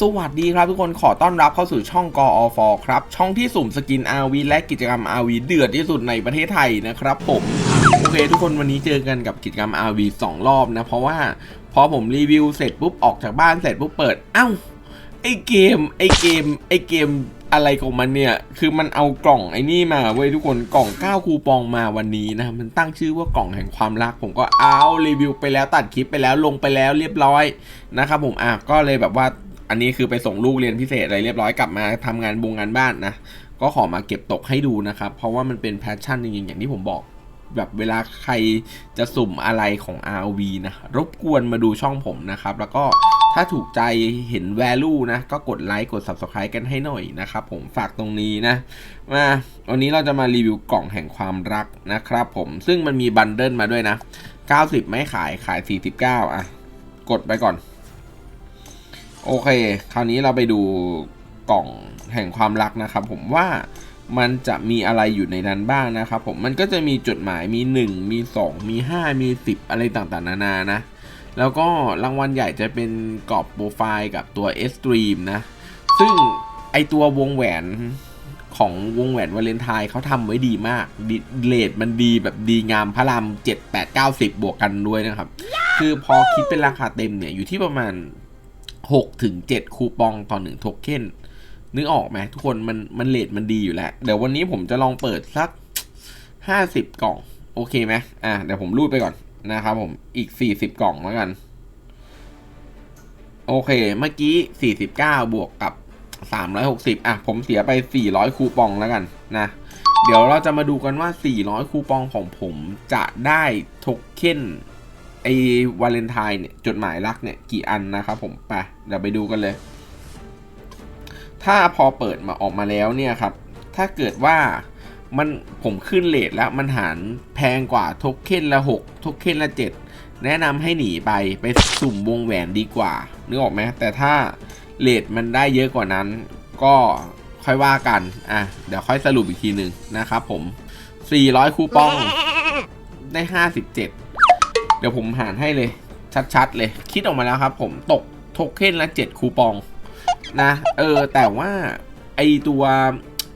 สวัสดีครับทุกคนขอต้อนรับเข้าสู่ช่องกอฟครับ ช่องที่สุ่มสกิน RV และกิจกรรม RV เดือดที่สุดในประเทศไทยนะครับผมโอเคทุกคนวันนี้เจอกันกับกิจกรรม RV 2 รอบนะ เพราะว่าพอผมรีวิวเสร็จปุ๊บออกจากบ้านเสร็จปุ๊บเปิด เอ้า ไอเกม ไอเกม ไอเกมอะไรของมันเนี่ย คือมันเอากล่องไอ้นี่มาเว้ยทุกคนกล่อง 9 คูปองมาวันนี้นะ มันตั้งชื่อว่ากล่องแห่งความรัก ผมก็เอารีวิวไปแล้วตัดคลิปไปแล้วลงไปแล้วเรียบร้อยนะครับผมอะก็เลยแบบว่า อันนี้คือไปส่งลูกเรียนพิเศษอะไรเรียบร้อยกลับมาทำงานบงงานบ้านนะ ก็ขอมาเก็บตกให้ดูนะครับ เพราะว่ามันเป็นแพชชั่นจริงๆอย่างที่ผมบอกแบบเวลาใครจะสุ่มอะไรของ RV นะ รบกวนมาดูช่องผมนะครับ แล้วก็ถ้าถูกใจเห็น value นะ ก็กดไลค์กด subscribe กันให้หน่อยนะครับผมฝากตรงนี้นะ มาวันนี้เราจะมารีวิวกล่องแห่งความรักนะครับผมซึ่งมันมีบันเดิลมาด้วยนะ 90 ไม่ขายขาย 49 อะ กดไปก่อน โอเค คราวนี้เราไปดูกล่องแห่งความรักนะครับผมว่ามันจะมีอะไรอยู่ในนั้นบ้างนะครับผมมันก็จะมีจดหมายมี 1 มี 2 มี 5 มี 10 อะไรต่างๆ นานานะ แล้วก็รางวัลใหญ่จะเป็นกรอบโปรไฟล์กับตัว S t r e a m นะ ซึ่งไอตัววงแหวนของวงแหวนวาเลนไทน์เขาทำไว้ดีมากดิเลทมันดีแบบดีงามพระราม7 8 9 10 บวกกันด้วยนะครับ คือพอคิดเป็นราคาเต็มเนี่ย อยู่ที่ประมาณ 6ถึง7คูปองต่อ1โทเค็นนึกออกไหมทุกคนมันมันเลทมันดีอยู่แล้ว เดี๋ยววันนี้ผมจะลองเปิดสัก 50 กล่อง โอเคไหมอะเดี๋ยวผมรูดไปก่อนนะครับผมอีก 40 กล่องแล้วกัน โอเค เมื่อกี้ 49 บวกกับ 360 อะ ผมเสียไป 400 คูปองแล้วกันนะเดี๋ยวเราจะมาดูกันว่า 400 คูปองของผมจะได้โทเค็น ไอ้วาเลนไทน์เนี่ยจดหมายรักเนี่ยกี่อันนะครับผมไปเดี๋ยวไปดูกันเลย ถ้าพอเปิดมาออกมาแล้วเนี่ยครับ ถ้าเกิดว่ามันผมขึ้นเลทแล้วมันหารแพงกว่าโทเค็นละ6โทเค็นละ 7 แนะนำให้หนีไปไปสุ่มวงแหวนดีกว่านึกออกไหมแต่ถ้าเลทมันได้เยอะกว่านั้น ก็ค่อยว่ากันอะเดี๋ยวค่อยสรุปอีกทีหนึ่งนะครับผม 400 คูปองได้ 57 เดี๋ยวผมหารให้เลย ชัดๆเลย คิดออกมาแล้วครับ ผมตกโทเค็นละ 7 คูปองนะ เออ แต่ว่าไอตัว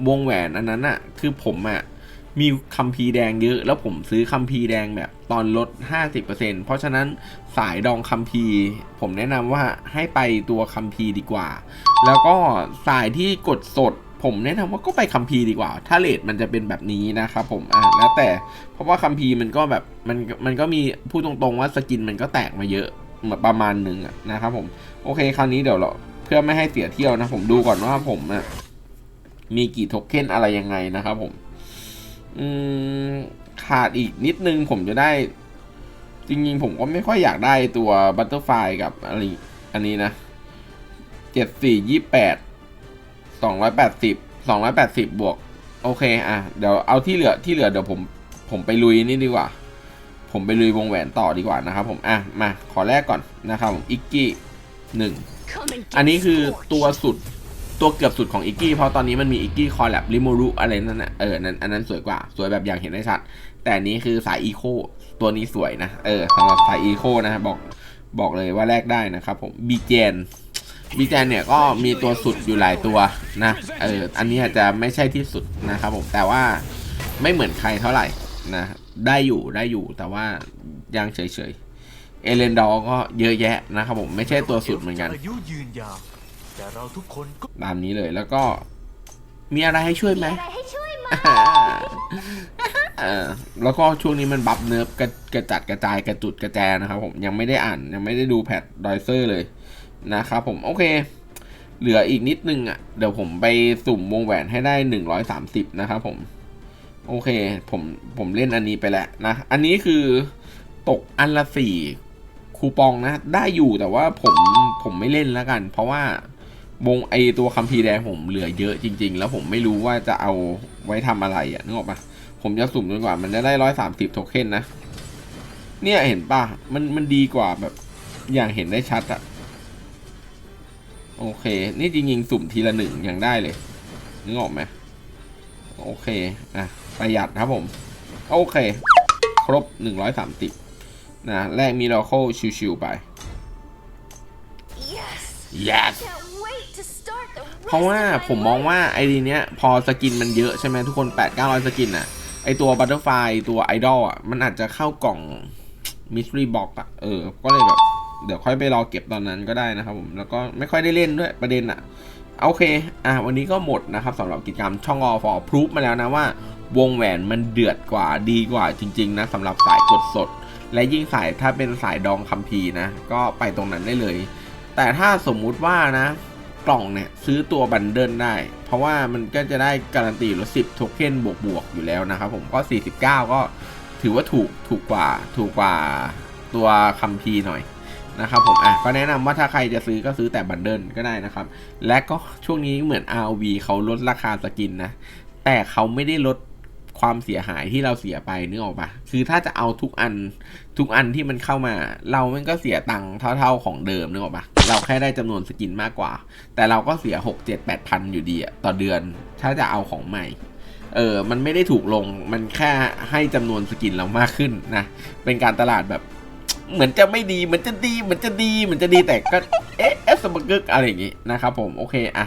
วงแหวนอันนั้นอะคือผมอะมีคัมภีแดงเยอะ แล้วผมซื้อคัมภีแดงแบบตอนลด 50%เพราะฉะนั้นสายดองคัมภีผมแนะนำว่าให้ไปตัวคัมภีดีกว่า แล้วก็สายที่กดสด ผมแนะนำว่าก็ไปคัมภีร์ดีกว่า ถ้าเลทมันจะเป็นแบบนี้นะครับผมอะแล้วแต่เพราะว่าคัมภีร์มันก็แบบมันมันก็มีพูดตรงๆว่าสกินมันก็แตกมาเยอะประมาณหนึ่งนะครับผมโอเคคราวนี้เดี๋ยวเราเพื่อไม่ให้เสียเที่ยวนะ ผมดูก่อนว่าผมอะมีกี่โทเค็นอะไรยังไงนะครับผมอืมขาดอีกนิดนึงผมจะได้ จริงๆผมก็ไม่ค่อยอยากได้ตัวบัตเตอร์ไฟกับอะไรอันนี้นะเจ็ดสี่ยี่แปด สองร้อยแปดสิบสองร้อยแปดสิบบวก โอเค อะ เดี๋ยวเอาที่เหลือที่เหลือเดี๋ยวผมผมไปลุยนี่ดีกว่า ผมไปลุยวงแหวนต่อดีกว่านะครับผม อะ มา ขอแรกก่อนนะครับผม อิกกี้หนึ่ง อันนี้คือตัวสุดตัวเกือบสุดของอิกกี้เพราะตอนนี้มันมีอิกกี้คอลแลบริโมรุอะไรนั่นนะเออนั้นอันนั้นสวยกว่า สวยแบบอย่างเห็นได้ชัด แต่นนี้คือสายอีโคตัวนี้สวยนะ เออสำหรับสายอีโคนะบอกบอกเลยว่าแลกได้นะครับผมบีเจน บีเจนเนี่ยก็มีตัวสุดอยู่หลายตัวนะ เออ อันนี้อาจจะไม่ใช่ที่สุดนะครับผม แต่ว่าไม่เหมือนใครเท่าไหร่นะ ได้อยู่ได้อยู่ แต่ว่ายังเฉยๆ เอเลนดอร์ก็เยอะแยะนะครับผม ไม่ใช่ตัวสุดเหมือนกัน ตามนี้เลย แล้วก็มีอะไรให้ช่วยไหมอะไรให้ช่วยไหมเออแล้วก็ช่วงนี้มันบัฟเนิร์ฟกระกระจัดกระจายกระจุดกระแจนะครับผม ยังไม่ได้อ่านยังไม่ได้ดูแพทดอยเซอร์เลย นะครับผมโอเค เหลืออีกนิดนึงอะ เดี๋ยวผมไปสุ่มวงแหวนให้ได้หนึ่งร้อยสามสิบนะครับผม โอเค ผมผมเล่นอันนี้ไปแล้วนะ อันนี้คือตกอันละสี่คูปองนะ ได้อยู่แต่ว่าผมผมไม่เล่นแล้วกัน เพราะว่าวงไอตัวคัมภีร์แดงผมเหลือเยอะจริง ๆ แล้วผมไม่รู้ว่าจะเอาไว้ทำอะไรอะนึกออกปะผมจะสุ่มจนกว่ามันจะได้ร้อยสามสิบโทเค็นนะ เนี่ยเห็นปะมันมันดีกว่าแบบอย่างเห็นได้ชัดอะ โอเค นี่จริงๆสุ่มทีละหนึ่งยังได้เลยนึกออกไหมโอเค อะ ประหยัดครับผม โอเค ครบหนึ่งร้อยสามสิบนะ แรกมีเราเข้าชิวๆไป yes yes Can't wait to start the เพราะว่า rest of ผมมองว่าไอดีเนี้ย พอสกินมันเยอะใช่ไหมทุกคน 8 9 0 0 สกินอะไอตัวบัตเตอร์ไฟตัวไอดอลอะมันอาจจะเข้ากล่องมิส t รีบ็อกอะเออ ก็เลยแบบ เดี๋ยวค่อยไปรอเก็บตอนนั้นก็ได้นะครับผมแล้วก็ไม่ค่อยได้เล่นด้วยประเด็นอะโอเค อะ วันนี้ก็หมดนะครับสำหรับกิจกรรมช่องอฟอพรูฟมาแล้วนะว่า วงแหวนมันเดือดกว่าดีกว่าจริง ๆ นะสำหรับสายกดสด และยิ่งสายถ้าเป็นสายดองคัมภีร์นะ ก็ไปตรงนั้นได้เลย แต่ถ้าสมมุติว่านะ กล่องเนี่ย ซื้อตัวบันเดิลได้ เพราะว่ามันก็จะได้การันตีลด10โทเค็นบวกบวกๆอยู่แล้วนะครับผมก็ 49 ก็ถือว่าถูกถูกกว่าถูกกว่าตัวคัมภีร์หน่อย นะครับผมอะก็แนะนำว่าถ้าใครจะซื้อก็ซื้อแต่บันเดิลก็ได้นะครับ และก็ช่วงนี้เหมือน RV เขาลดราคาสกินนะ แต่เขาไม่ได้ลดความเสียหายที่เราเสียไปนึกออกปะคือถ้าจะเอาทุกอันทุกอันที่มันเข้ามา เรามันก็เสียตังค์เท่า ๆของเดิมนึกออกปะเราแค่ได้จำนวนสกินมากกว่า แต่เราก็เสีย6 7 8พันอยู่ดีอะต่อเดือน ถ้าจะเอาของใหม่ เออ มันไม่ได้ถูกลง มันแค่ให้จำนวนสกินเรามากขึ้นนะ เป็นการตลาดแบบ เหมือนจะไม่ดีเหมือนจะดีเหมือนจะดีเหมือนจะดีแต่ก็เอ๊ะเอ๊ะสมกึกอะไรอย่างงี้นะครับผมโอเคอะ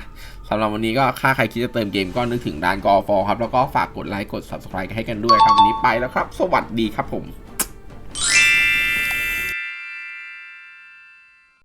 สำหรับวันนี้ก็ค่าใครคิดจะเติมเกมก็นึกถึงร้านกอฟอครับแล้วก็ฝากกดไลค์กด subscribe ให้กันด้วยครับวันนี้ไปแล้วครับ สวัสดีครับผม